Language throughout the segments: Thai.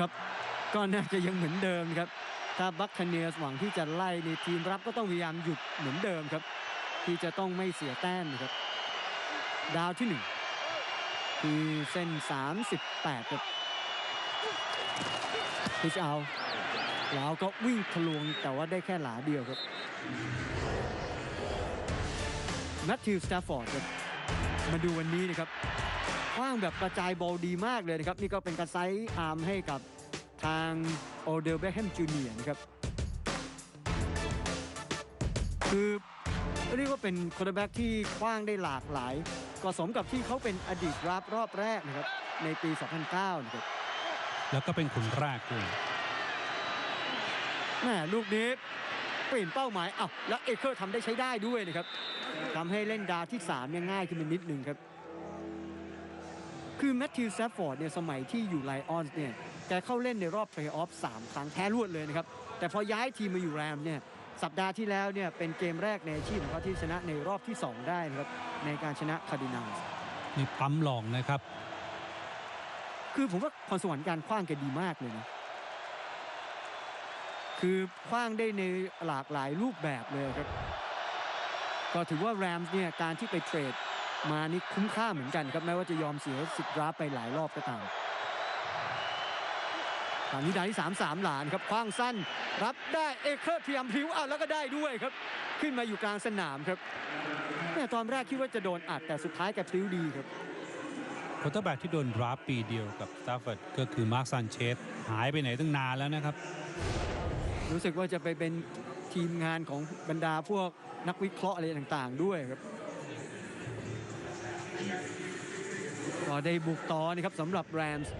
ครับ ก็น่าจะยังเหมือนเดิมครับ ถ้าบัคคเนียสหวังที่จะไล่ในทีมรับก็ต้องพยายามหยุดเหมือนเดิมครับ ที่จะต้องไม่เสียแต้มนะครับ ดาวที่หนึ่งคือเส้น 38ครับพิชเอาแล้วก็วิ่งทะลวงแต่ว่าได้แค่หลาเดียวครับแมทธิวสตาฟอร์ดครับมาดูวันนี้นะครับ คว้างแบบกระจายบอลดีมากเลยนะครับ นี่ก็เป็นการไซส์อาร์มให้กับทางโอเดลเบคแฮมจูเนียร์นะครับ คือเรียกว่าเป็นค u ร์แบ็กที่คว้างได้หลากหลาย ก็สมกับที่เขาเป็นอดีตรับรอบแรกนะครับ ในปี 2009 นะครับ แล้วก็เป็นคนแรกด้วยแม่ลูกนี้เปลี่ยนเป้าหมายอ้าวแล้วเอเคอร์ทำได้ใช้ได้ด้วยนะครับทำให้เล่นดาวที่3เนี่ยง่ายขึ้นมานิดนึงครับ คือแมทธิวแซฟฟอร์ดเนี่ยสมัยที่อยู่ไลออนส์เนี่ยแกเข้าเล่นในรอบเพลย์ออฟ3ครั้งแพ้รวดเลยนะครับ แต่พอย้ายทีมมาอยู่แรมเนี่ยสัปดาห์ที่แล้วเนี่ยเป็นเกมแรกในอาชีพของเขาที่ชนะในรอบที่ 2 ได้นะครับในการชนะคาร์ดินาลนี่ปั๊มหลองนะครับ คือผมว่าพรสวรรค์การคว้างแกดีมากเลยนะคือคว้างได้ในหลากหลายรูปแบบเลยครับ ก็ถือว่าแรมส์เนี่ยการที่ไปเทรด มานี่คุ้มค่าเหมือนกันครับแม้ว่าจะยอมเสียสิทธิ์ดราฟต์ไปหลายรอบก็ตามทางนี้ดาวที่3 3หลานครับคว้างสั้น รับได้เอเคอร์พยายามพลิ้วอ้าวแล้วก็ได้ด้วยครับ ขึ้นมาอยู่กลางสนามครับแม่ตอนแรกคิดว่าจะโดนอัดแต่สุดท้ายแกพลิ้วดีครับโคเตอร์แบ็กที่โดนดราฟต์ปีเดียวกับสตาฟฟอร์ดก็คือมาร์คซันเชสหายไปไหนตั้งนานแล้วนะครับ รู้สึกว่าจะไปเป็นทีมงานของบรรดาพวกนักวิเคราะห์อะไรต่างๆ ด้วยครับ ก็ได้บุกต่อนะครับสำหรับแรมส์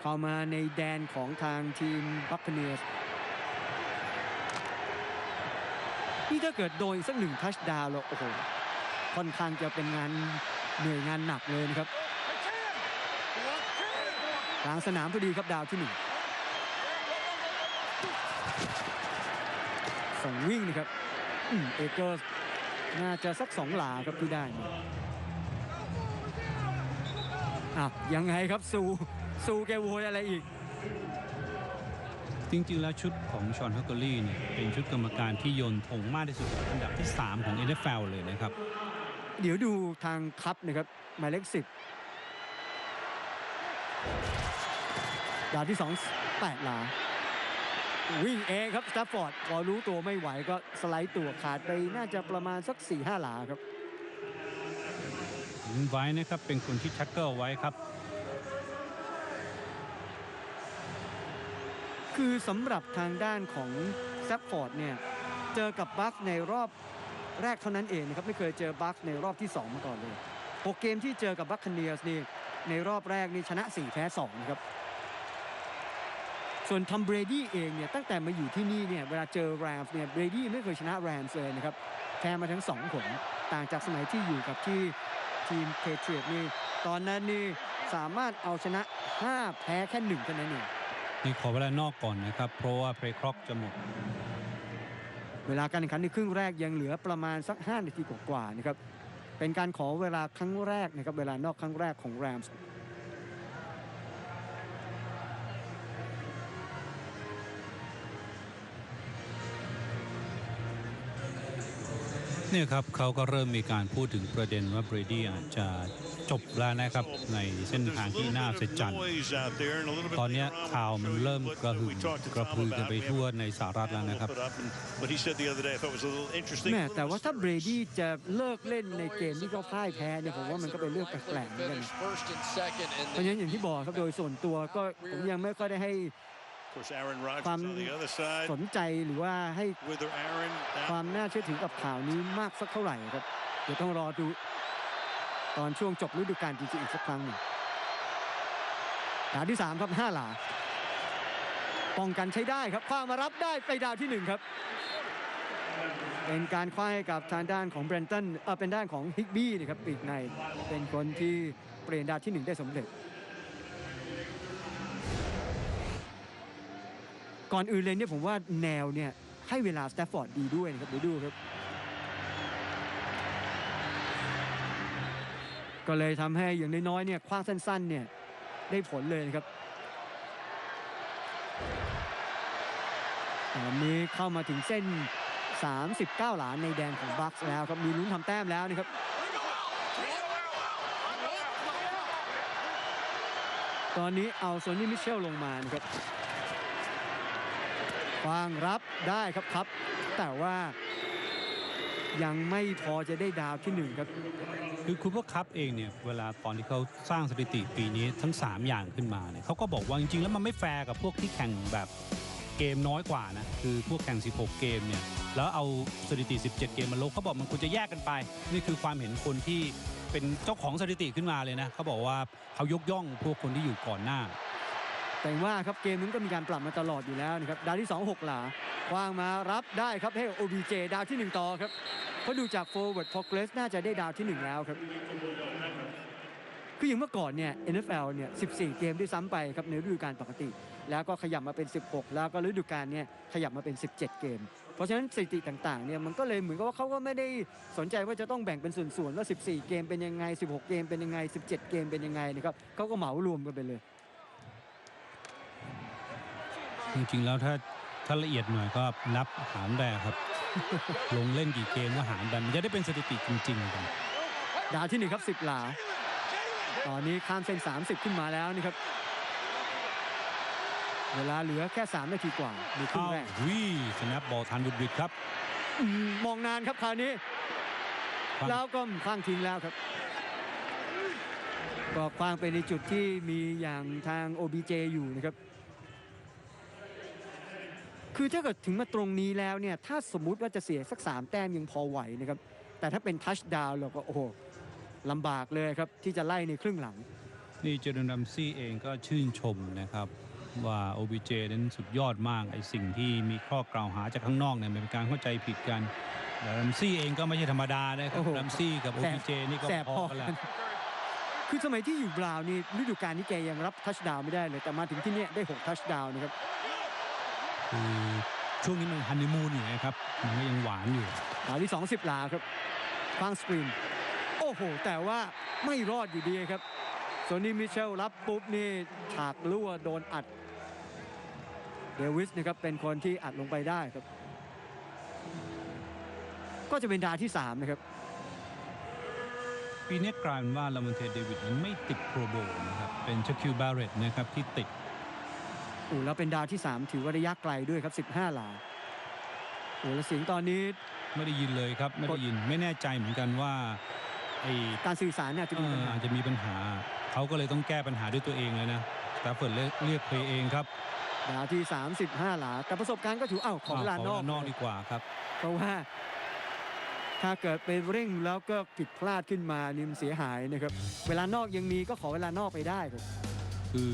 เข้ามาในแดนของทางทีมบัคเนียสนี่ถ้าเกิดโดนอีกสักหนึ่งทัชดาวแล้วโอ้โหค่อนข้างจะเป็นงานเหนื่อยงานหนักเลยนะครับกลางสนามพอดีครับดาวที่หนึ่งส่งวิ่งนะครับอเอเกอร์น่าจะสักสองหลาครับที่ได้ อ้าวยังไงครับซูซูแกโวยอะไรอีก จริงๆ แล้วชุดของชอนฮักเกอรี่เนี่ยเป็นชุดกรรมการที่โยนธงมากที่สุดอันดับที่ 3 ของ NFL เลยนะครับ เดี๋ยวดูทางคัพนะครับหมายเลขสิบดาวที่สองแปดหลาวิ่งเองครับสตาฟฟอร์ดพอรู้ตัวไม่ไหวก็สไลด์ตัวขาดไปน่าจะประมาณสัก4ี่ห้าหลาครับ ไว้นะครับเป็นคนที่แท็กเกิลไว้ครับ คือสำหรับทางด้านของแซฟฟอร์ดเนี่ยเจอกับบัคในรอบแรกเท่านั้นเองนะครับไม่เคยเจอบัคในรอบที่ 2 มาก่อนเลยหกเกมที่เจอกับบัคคเนียสนี่ในรอบแรกนี่ชนะ 4 แพ้2นะครับส่วนทอมเบรดี้เองเนี่ยตั้งแต่มาอยู่ที่นี่เนี่ยเวลาเจอแรมส์เนี่ยเบรดี้ไม่เคยชนะแรมส์เลยนะครับแพ้มาทั้งสองผลต่างจากสมัยที่อยู่กับที่ ทีมเพเทรียตนี่ตอนนั้นนี่สามารถเอาชนะ 5 แพ้แค่หนึ่งเท่านั้นเองนี่ขอเวลานอกก่อนนะครับ เพราะว่าเพลย์คล็อกจะหมด เวลาการแข่งขันในครึ่งแรกยังเหลือประมาณสัก 5 นาทีกว่าๆนะครับ เป็นการขอเวลาครั้งแรกนะครับ เวลานอกครั้งแรกของแรมส์ เนี่ยครับเขาก็เริ่มมีการพูดถึงประเด็นว่าเบรดี้อาจจะจบแล้วนะครับในเส้นทางที่น่าเสียจันตอนนี้ข่าวมันเริ่มกระหึ่มกระพือกันไปทั่วในสหรัฐแล้วนะครับแม่แต่ว่าถ้าเบรดี้จะเลิกเล่นในเกมที่เขาพ่ายแพ้เนี่ยผมว่ามันก็เป็นเรื่องแปลกๆเหมือนกันเพราะฉะนั้นอย่างที่บอกครับโดยส่วนตัวก็ผมยังไม่ค่อยได้ให้ ความสนใจหรือว่าให้ความน่าเชื่อถือกับข่าวนี้มากสักเท่าไหร่ครับ เดี๋ยวต้องรอดูตอนช่วงจบฤดูกาลจริงๆอีกสักครั้งหนึ่งดาวที่ 3 ครับ5หลาป้องกันใช้ได้ครับคว้ามารับได้ไปดาวที่หนึ่งครับ เป็นการคว้าให้กับทางด้านของแบรนตันเออเป็นด้านของฮิกบี้นะครับปีกในเป็นคนที่เปลี่ยนดาวที่หนึ่งได้สำเร็จ ก่อนอื่นเลยเนี่ยผมว่าแนวเนี่ยให้เวลาสแตฟฟอร์ดดีด้วยนะครับเดี๋ยวดูครับ ก็เลยทำให้อย่างน้อยๆเนี่ยคว้างสั้นๆเนี่ยได้ผลเลยนะครับตอนนี้เข้ามาถึงเส้น 39 หลาในแดนของบัคแล้วครับมีลุ้นทำแต้มแล้วนะครับตอนนี้เอาโซนี่มิเชลลงมานะครับ วางรับได้ครับครับ แต่ว่ายังไม่พอจะได้ดาวที่หนึ่งครับคือคูเปอร์คัพเองเนี่ยเวลาตอนที่เขาสร้างสถิติปีนี้ทั้ง 3 อย่างขึ้นมาเนี่ยเขาก็บอกว่าจริงๆ แล้วมันไม่แฟร์กับพวกที่แข่งแบบเกมน้อยกว่านะคือพวกแข่ง 16 เกมเนี่ยแล้วเอาสถิติ 17 เกมมาลบเขาบอกมันควรจะแยกกันไป นี่คือความเห็นคนที่เป็นเจ้าของสถิติขึ้นมาเลยนะเขาบอกว่าเขายกย่องพวกคนที่อยู่ก่อนหน้า แต่ว่าครับเกมนั้นก็มีการปรับมาตลอดอยู่แล้วนะครับดาวที่2 6หลาวางมารับได้ครับให้ OBJ ดาวที่ 1 ต่อครับเพราะดูจาก forward progress น่าจะได้ดาวที่ 1 แล้วครับคืออย่างเมื่อก่อนเนี่ย NFL เนี่ย14 เกมด้วยซ้ำไปครับในฤดูกาลปกติ แล้วก็ขยับมาเป็น 16 แล้วก็ฤดูกาลเนี่ยขยับมาเป็น 17 เกม เพราะฉะนั้นสถิติต่างๆเนี่ยมันก็เลยเหมือนกับว่าเขาก็ไม่ได้สนใจว่าจะต้องแบ่งเป็นส่วนๆว่า 14 เกมเป็นยังไง 16 เกมเป็นยังไง 17 เกมเป็นยังไงนะครับเขาก็เหมารวมกันไปเลย จริงๆแล้วถ้าถ้าละเอียดหน่อยก็นับหารแบบครับ ลงเล่นกี่เกมก็หารแบบมันจะได้เป็นสถิติจริงๆกันดาวที่หนึ่งครับ10หลา ตอนนี้ข้ามเส้น 30 ขึ้นมาแล้วนี่ครับ เวลาเหลือแค่ 3 นาทีกว่าในครึ่งอ้าวแรกวิสแนปบอลทันบุดบิดครับอืมมองนานครับคราวนี้ครับแล้วก็คว้างทิ้งแล้วครับก็คว้างไปในจุดที่มีอย่างทาง OBJ อยู่นะครับ คือถ้าเกิดถึงมาตรงนี้แล้วเนี่ยถ้าสมมุติว่าจะเสียสัก3แต้มยังพอไหวนะครับแต่ถ้าเป็นทัชดาวน์เราก็โอ้โหลำบากเลยครับที่จะไล่ในครึ่งหลัง นี่เจอร์ดัมซี่เองก็ชื่นชมนะครับว่า OBJ นั้นสุดยอดมากไอสิ่งที่มีข้อกล่าวหาจากข้างนอกเนี่ยมันเป็นการเข้าใจผิดกันแต่ดัมซี่เองก็ไม่ใช่ธรรมดานะครัโอ้บโหดัมซี่กับแสบ OBJ นี่ก็แสบพพออกันแล้กัวนคือสมัยที่อยู่บราวน์นี่ฤดูกาลนี้แกยังรับทัชดาวน์ไม่ได้เลยแต่มาถึงที่เนี่ยได้ 6 ทัชดาวน์นะครับ คือช่วงนี้มันฮันนีมูนอยู่นะครับมันก็ยังหวานอยู่ดาวที่20หลาครับฟางสปรินโอ้โห แต่ว่าไม่รอดอยู่ดีครับโซนี่มิเชลรับปุ๊บนี่ฉากรั่วโดนอัดเดวิสนะครับเป็นคนที่อัดลงไปได้ครับ ก็จะเป็นดาวที่ 3 นะครับ ปีนี้กลายเป็นว่าลามันเทเดวิดนั้นไม่ติดโปรโบว์นะครับ เป็นชาคิวบาเรตนะครับที่ติด โอ้แล้วเป็นดาวที่ 3 ถือว่าระยะไกลด้วยครับ 15 หลาโอ้แล้วเสียงตอนนี้ ไม่ได้ยินเลยครับ ไม่ได้ยินไม่แน่ใจเหมือนกันว่าไอการสื่อสารเนี่ยจะเอมีปัญอหาอาจจะมีปัญหา เขาก็เลยต้องแก้ปัญหาด้วยตัวเองเลยนะสตาร์เฟิร์ดเรียกเพลย์เองครับดาวที่ 35 หลาแต่ประสบการณ์ก็ถืออ้าวขอเวลานอกนอกดีกว่าครับ เพราะว่าถ้าเกิดไปเร่งแล้วก็ผิดพลาดขึ้นมานี่มันเสียหายนะครับ เวลานอกยังมีก็ขอเวลานอกไปได้ครับคือ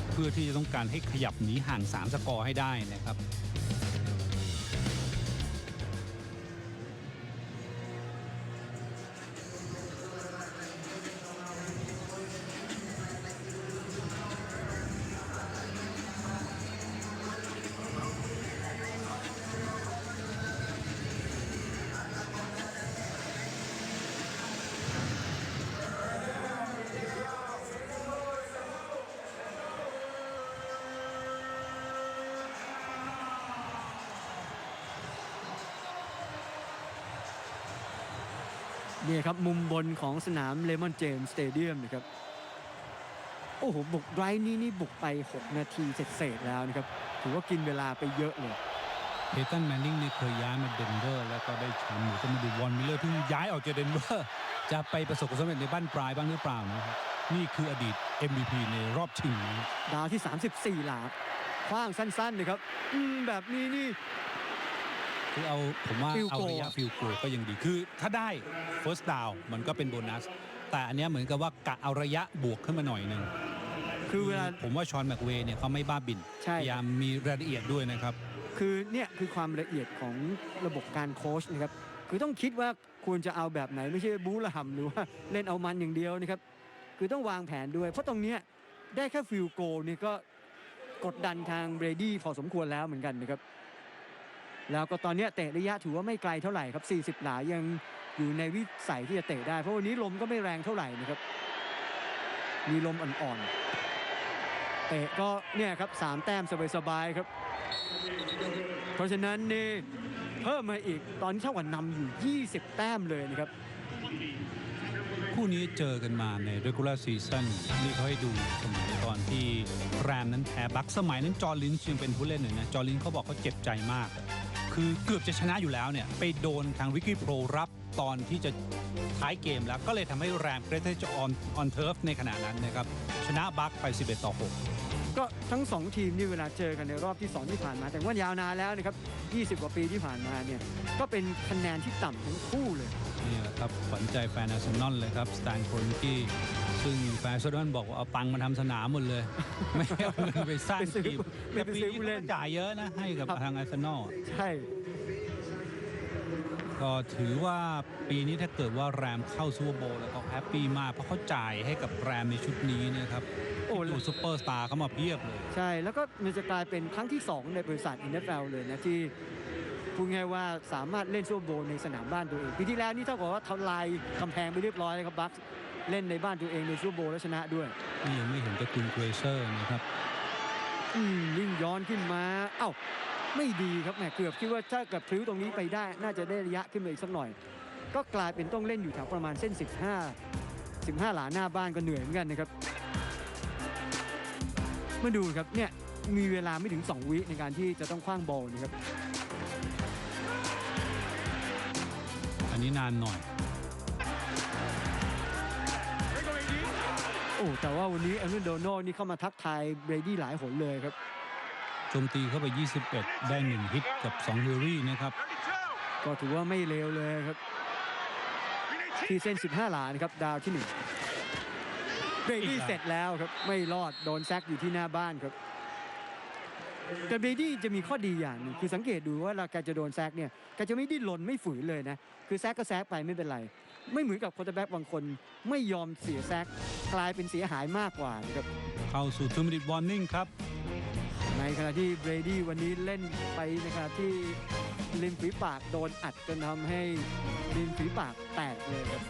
เพื่อที่จะต้องการให้ขยับหนีห่าง3สกอร์ให้ได้นะครับ นี่ครับมุมบนของสนามเลมอนเจมส์สเตเดียมนะครับ โอ้โห บุกไรนี่นี่บุกไป 6 นาทีเสร็จๆแล้วนะครับ ถือว่ากินเวลาไปเยอะเลยเพตันแมนนิงเนี่ยเคยย้ายมาเดนเวอร์แล้วก็ได้แชมป์อยู่ก็มาดูวอนมิลเลอร์ที่ย้ายออกจากเดนเวอร์จะไปประสบความสำเร็จในบ้านปลายบ้างหรือเปล่านะครับนี่คืออดีต MVP ในรอบชิงนี้ดาวที่ 34 หลาคว้างสั้นๆนะครับอืมแบบนี้นี่ คือเอาผมว่า Field เอา goal ระยะฟิลโกก็ยังดีคือถ้าได้ first down มันก็เป็นโบนัส แต่อันเนี้ยเหมือนกับว่ากะเอาระยะบวกขึ้นมาหน่อยหนึ่งคือเวลา ผมว่าชอนแมกเวย์เนี่ยเขาไม่บ้าบินใช่ พยายามมีรายละเอียดด้วยนะครับ คือเนี่ยคือความละเอียดของระบบการโค้ชนะครับ คือต้องคิดว่าควรจะเอาแบบไหนไม่ใช่บู๊ละห่ำหรือว่าเล่นเอามันอย่างเดียวนะครับ คือต้องวางแผนด้วย เพราะตรงเนี้ยได้แค่ฟิลโกนี่ก็กดดันทางเบรดี้พอสมควรแล้วเหมือนกันนะครับ แล้วก็ตอนนี้เตะระยะถือว่าไม่ไกลเท่าไหร่ครับ 40 หลายังอยู่ในวิสัยที่จะเตะได้ เพราะวันนี้ลมก็ไม่แรงเท่าไหร่นะครับ มีลมอ่อนๆ เตะก็เนี่ยครับสามแต้มสบายๆครับ เพราะฉะนั้นนี่เพิ่มมาอีกตอนนี้เท่ากับนำอยู่ 20 แต้มเลยนะครับ คู่นี้เจอกันมาใน regular season นี่เขาให้ดูสมัยตอนที่แรมนั้นแพ้บัคสมัยนั้นจอร์ลินช์ยังเป็นผู้เล่นเลยนะจอร์ลินเขาบอกเขาเจ็บใจมาก คือเกือบจะชนะอยู่แล้วเนี่ยไปโดนทางวิกกี้โปรรับตอนที่จะท้ายเกมแล้วก็เลยทำให้แรมเกรเทจะออนออนเทิร์ฟในขณะนั้นนะครับชนะบัคไป 11 ต่อ 6ก็ทั้ง 2 ทีมนี่เวลาเจอกันในรอบที่ 2 ที่ผ่านมา แต่ว่ายาวนานแล้วนะครับ 20 กว่าปีที่ผ่านมาเนี่ย ก็เป็นคะแนนที่ต่ำทั้งคู่เลย นี่แหละครับขวัญใจแฟนอาร์เซนอลเลยครับสแตนโครนกี้ ซึ่งแฟนอาร์เซนอลบอกว่าเอาตังค์มาทำสนามหมดเลย ไม่เอาเงินไปสร้างไปซื้อทีมไม่แต่ไปปีซื้อนี้ผู้เขาเล่นก็จ่ายเยอะนะ ให้กับครับทางอาร์เซนอลใช่ ก็ถือว่าปีนี้ถ้าเกิดว่าแรมเข้าซูเปอร์โบว์แล้วเขาแฮปปี้มากเพราะเขาจ่ายให้กับแรมในชุดนี้นะครับโอ้ดูซูเปอร์สตาร์เขามาเพียบเลย ใช่ แล้วก็มันจะกลายเป็นครั้งที่ 2 ในบริษัท NFL เลยนะที่พูดง่ายว่าสามารถเล่นซูเปอร์โบว์ในสนามบ้านตัวเองปีที่แล้วนี่เท่ากับว่าทำลายกำแพงไปเรียบร้อยเลยครับบัค เล่นในบ้านตัวเองในซูเปอร์โบว์แล้วชนะด้วย นี่ยังไม่เห็นตระกูลเกรเซอร์นะครับอืมวิ่งย้อนขึ้นมา เอ้า ไม่ดีครับแหมเกือบคิดว่าถ้าเกิดพลิ้วตรงนี้ไปได้ น่าจะได้ระยะขึ้นมาอีกสักหน่อย ก็กลายเป็นต้องเล่นอยู่แถวประมาณเส้น 15 15 หลาหน้าบ้านก็เหนื่อยเหมือนกันนะครับ มาดูครับเนี่ยมีเวลาไม่ถึง 2 วิในการที่จะต้องคว้างบอลนะครับ อันนี้นานหน่อย อ้แต่ว่าวันนี้แอนเดนโดโนนี่เข้ามาทักทายเบรดี้หลายหนเลยครับโจมตีเข้าไป 21 ได้ 1 ฮิตกับ2เฮอรี่นะครับ ก็ถือว่าไม่เลวเลยครับ ที่เส้น 15 หลานะครับ ดาวที่1เบรดี้อีกแล้วเสร็จแล้วครับ ไม่รอดโดนแซกอยู่ที่หน้าบ้านครับ แต่เบรดี้จะมีข้อดีอย่างหนึงคือสังเกตดูว่าเราแกจะโดนแซกเนี่ยแกจะไม่ดิ้นรนไม่ฝืนเลยนะ คือแซกก็แซกไปไม่เป็นไร ไม่เหมือนกับโคตแบ็กบางคนไม่ยอมเสียแซกกลายเป็นเสียหายมากกว่านะครับเข้าสู่2 minute warning ครับ ในขณะที่เบรดี้วันนี้เล่นไปในขณะที่ริมฝีปากโดนอัดจนทำให้ริมฝีปากแตกเลยครับ